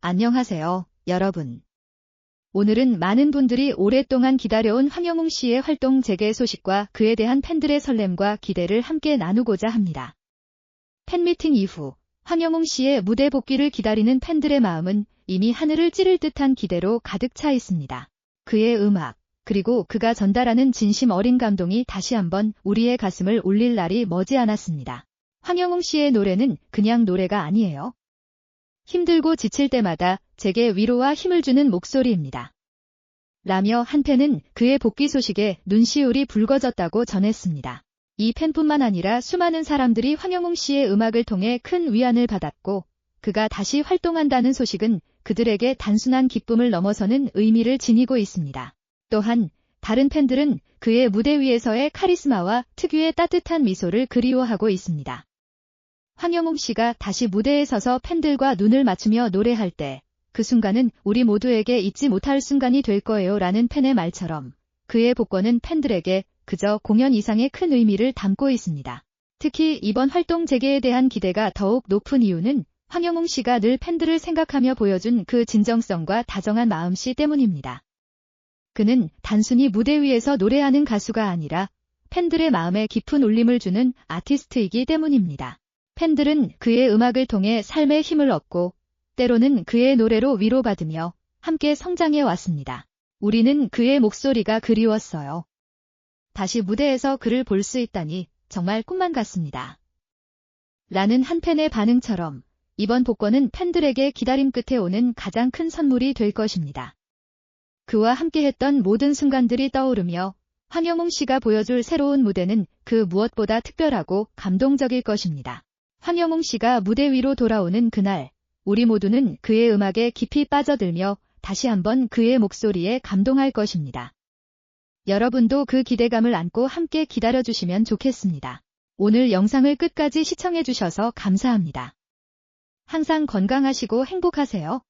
안녕하세요, 여러분. 오늘은 많은 분들이 오랫동안 기다려온 황영웅 씨의 활동 재개 소식과 그에 대한 팬들의 설렘과 기대를 함께 나누고자 합니다. 팬미팅 이후 황영웅 씨의 무대 복귀를 기다리는 팬들의 마음은 이미 하늘을 찌를 듯한 기대로 가득 차 있습니다. 그의 음악, 그리고 그가 전달하는 진심 어린 감동이 다시 한번 우리의 가슴을 울릴 날이 머지않았습니다. 황영웅 씨의 노래는 그냥 노래가 아니에요. 힘들고 지칠 때마다 제게 위로와 힘을 주는 목소리입니다. 라며 한 팬은 그의 복귀 소식에 눈시울이 붉어졌다고 전했습니다. 이 팬뿐만 아니라 수많은 사람들이 황영웅 씨의 음악을 통해 큰 위안을 받았고 그가 다시 활동한다는 소식은 그들에게 단순한 기쁨을 넘어서는 의미를 지니고 있습니다. 또한 다른 팬들은 그의 무대 위에서의 카리스마와 특유의 따뜻한 미소를 그리워하고 있습니다. 황영웅 씨가 다시 무대에 서서 팬들과 눈을 맞추며 노래할 때 그 순간은 우리 모두에게 잊지 못할 순간이 될 거예요 라는 팬의 말처럼 그의 복권은 팬들에게 그저 공연 이상의 큰 의미를 담고 있습니다. 특히 이번 활동 재개에 대한 기대가 더욱 높은 이유는 황영웅 씨가 늘 팬들을 생각하며 보여준 그 진정성과 다정한 마음씨 때문입니다. 그는 단순히 무대 위에서 노래하는 가수가 아니라 팬들의 마음에 깊은 울림을 주는 아티스트이기 때문입니다. 팬들은 그의 음악을 통해 삶의 힘을 얻고 때로는 그의 노래로 위로받으며 함께 성장해 왔습니다. 우리는 그의 목소리가 그리웠어요. 다시 무대에서 그를 볼 수 있다니 정말 꿈만 같습니다. 라는 한 팬의 반응처럼 이번 복권은 팬들에게 기다림 끝에 오는 가장 큰 선물이 될 것입니다. 그와 함께했던 모든 순간들이 떠오르며 황영웅 씨가 보여줄 새로운 무대는 그 무엇보다 특별하고 감동적일 것입니다. 황영웅 씨가 무대 위로 돌아오는 그날, 우리 모두는 그의 음악에 깊이 빠져들며 다시 한번 그의 목소리에 감동할 것입니다. 여러분도 그 기대감을 안고 함께 기다려주시면 좋겠습니다. 오늘 영상을 끝까지 시청해주셔서 감사합니다. 항상 건강하시고 행복하세요.